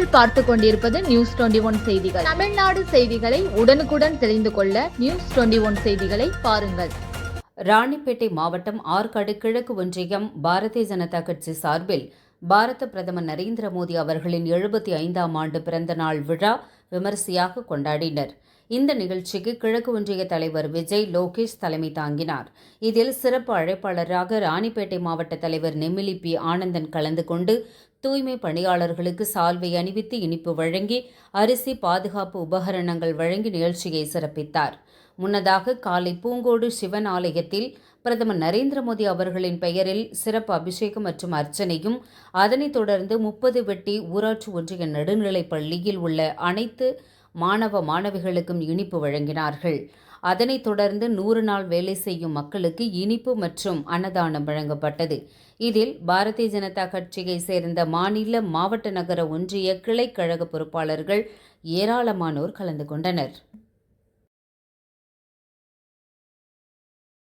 நீங்கள் பார்த்து கொண்டிருப்பது நியூஸ் டுவெண்டி ஒன் செய்திகள். தமிழ்நாடு செய்திகளை உடனுக்குடன் தெரிந்து கொள்ள நியூஸ் டுவெண்டி ஒன் செய்திகளை பாருங்கள். ராணிப்பேட்டை மாவட்டம் ஆற்காடு கிழக்கு ஒன்றியம் பாரதிய ஜனதா கட்சி சார்பில் பாரத பிரதமர் நரேந்திர மோடி அவர்களின் எழுபத்தி ஐந்தாம் ஆண்டு பிறந்த நாள் விழா விமரிசையாக கொண்டாடினர். இந்த நிகழ்ச்சிக்கு கிழக்கு ஒன்றிய தலைவர் விஜய் லோகேஷ் தலைமை தாங்கினார். இதில் சிறப்பு அழைப்பாளராக ராணிப்பேட்டை மாவட்ட தலைவர் நெமிலி பி. ஆனந்தன் கலந்து கொண்டு தூய்மை பணியாளர்களுக்கு சால்வை அணிவித்து இனிப்பு வழங்கி அரிசி பாதுகாப்பு உபகரணங்கள் வழங்கி நிகழ்ச்சியை சிறப்பித்தார். முன்னதாக காலை பூங்கோடு சிவன் ஆலயத்தில் பிரதமர் நரேந்திர மோடி அவர்களின் பெயரில் சிறப்பு அபிஷேகம் மற்றும் அர்ச்சனையும் அதனைத் தொடர்ந்து முப்பது வெட்டி ஊராட்சி ஒன்றிய நடுநிலைப் பள்ளியில் உள்ள அனைத்து மாணவ மாணவிகளுக்கும் இனிப்பு வழங்கினார்கள். அதனைத் தொடர்ந்து நூறு நாள் வேலை செய்யும் மக்களுக்கு இனிப்பு மற்றும் அன்னதானம் வழங்கப்பட்டது. இதில் பாரதிய ஜனதா கட்சியை சேர்ந்த மாநில மாவட்ட நகர ஒன்றிய கிளைக்கழக பொறுப்பாளர்கள் ஏராளமானோர் கலந்து கொண்டனர்.